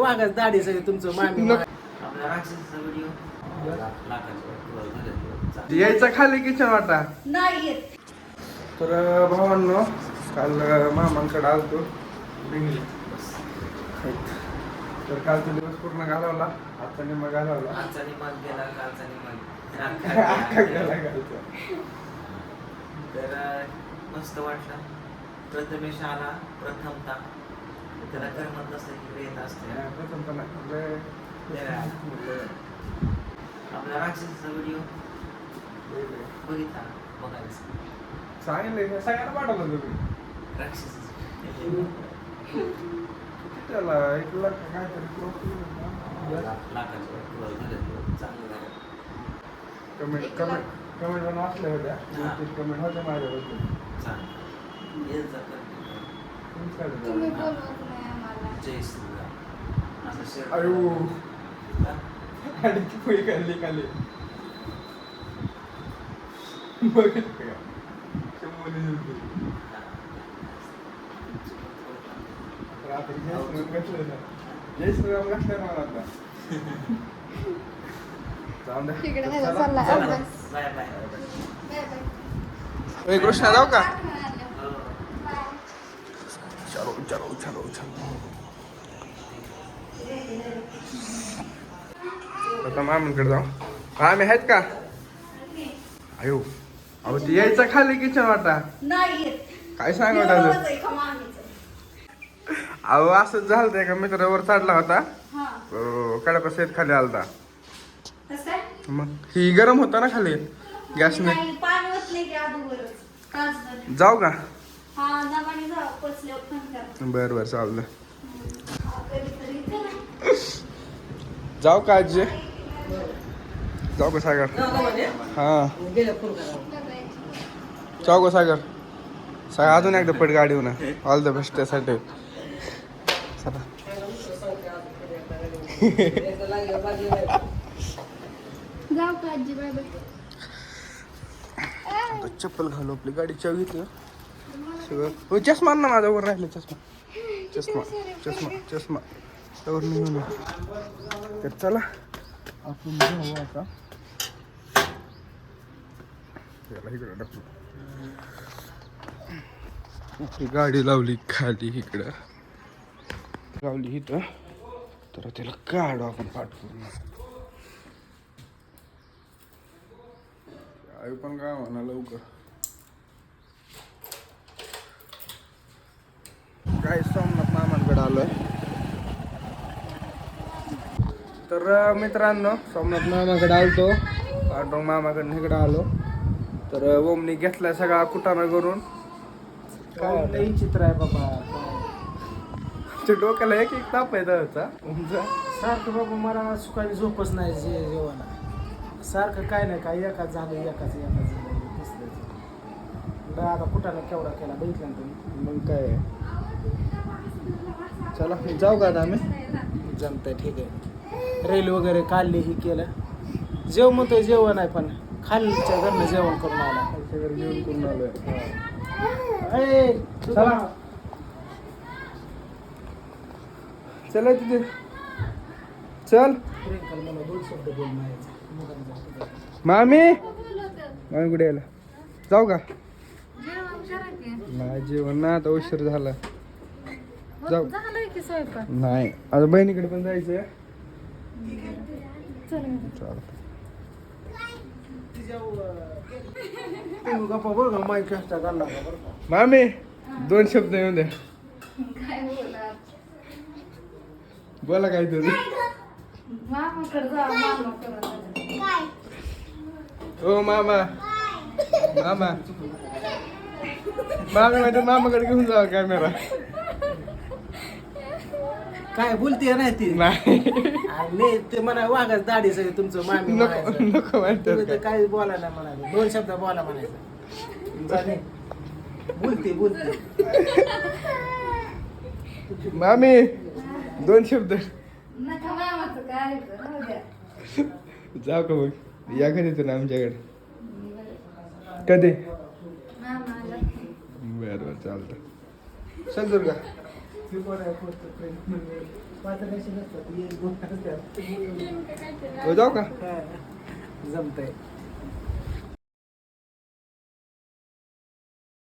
वागच दाढी सगळी तुमचं मामी यायचा खाली किचन वाटा? नाही तर भावांनो काल मामांकडे आलतो. तर कालचा दिवस पूर्ण घालवला आजचा निम्मा घालवला. आजचा निमाग गेला कालचा निमाग अख्खा गेला कालचा. तर मस्त वाटलं. प्रथमेश आला प्रथमता. त्याला करमत नसतं आपल्या राक्षसाचा व्हिडिओ. बघितला बघायचं सांगितलंय का? सगळ्यांना पाठवलं तुम्ही राक्षसाचा. त्याला एक लाख. लाखाचं. झालं. चांगलं झालं. कमेंट कमेंट कमेंट पण वाचल्या होत्या. हा. कमेंट होत्या माझ्याबद्दल चांगलं. येत जा कर तुमचं काय झालं? तुम्ही बोलवत नाही आम्हाला. जय शेअर अयो? आणि पुढे खाल्ली खाली बघितलं का शंभरने दिलती. तर आता जय श्रीराम घातलंय ना. जय श्रीराम घातलंय मला आता जाऊन द्या. तिकडे ह्याला चला. चालला चला. अभ्यास bye bye bye bye Krishna जाऊ का चलो चलो चलो चलो आता मामांकडे जाऊ. आम्ही आहेत का? अयो अहो ती यायचा खाली किचन वाटा? नाही येत. काय सांगत का? अहो असंच झालं एका मित्रावर चढला होता. हा. कडपा शेत खाली आलता. काय? मग ही गरम होता ना खाली? गॅसने ते. जाऊ का? हा. बर बर चाललं जाऊ का आजी जाऊ का सागर? हा. जाऊ का सागर. सागर अजून एकदा पट गाडी होणार ऑल द बेस्ट त्यासाठी चला. आता चप्पल घालू आपली. गाडी चावी घेतली. सगळं. हो चष्मा ना माझा वर राहिला चष्मा. चष्मा. चष्मा. चष्मा. त्यावर घेऊन तर चला. आपण जाऊ आता. इकडं टाकू. गाडी लावली खाली इकडं. लावली इथं. तर त्याला काढू आपण पाठवून. करून आई पण काय म्हणा लवकर. काय सोमनाथ मामांकडे आलोय तर मित्रांनो सोमनाथ मामाकडे आलतो. पांडुरंग मामाकडे इकडे आलो. तर ओमनी घेतलाय सगळा कुटाणा करून. काय लई चित्र आहे बाबा. ते डोक्याला एक एक ताप आहे त्याचा. ओमचा सारखं बाबा मला सुखाने झोपच नाही जे जेवण सारखं काय नाही काय एकाच झालं एकाच एकाच झालं आता कुठाला केवढा केला बघितला तुम्ही? मग काय? चला जाऊ का आता आम्ही? जमतंय ठीक आहे. रेल वगैरे काढली ही केलं. जेव म्हणतोय जेवण आहे पण खालच्या घरनं जेवण करून आला. घेऊन करून आलोय. ए, चला. चला तिथे. चल. मामी. मामी कुठे यायला जाऊ का? नाही जेवण ना आता उशीर झाला. जाऊ. झालंय की स्वयंपाक? नाही. आता बहिणीकडे पण जायचंय. मामी दोन शब्द येऊन द्या बोला काय तुझं? मामाकडे जा ओ मामा. मामा मामी मामाकडे घेऊन जावा कॅमेरा काय बोलते नाही ती? नाही. नाही ते म्हणा वागच दाढी सगळी तुमचं मामी नको म्हणायचं. नको तुम्ही तर काय. काही बोला नाही म्हणायचं. दोन शब्द बोला म्हणायचं. बोलते बोलते. मामी दोन शब्द. नका मामाचं काय राहू द्या. जाऊ का मग? या कधी तुला आमच्याकडे. कधी? बरं बरं चालतं चल दुर्गा. हो, जाऊ का? जमतंय.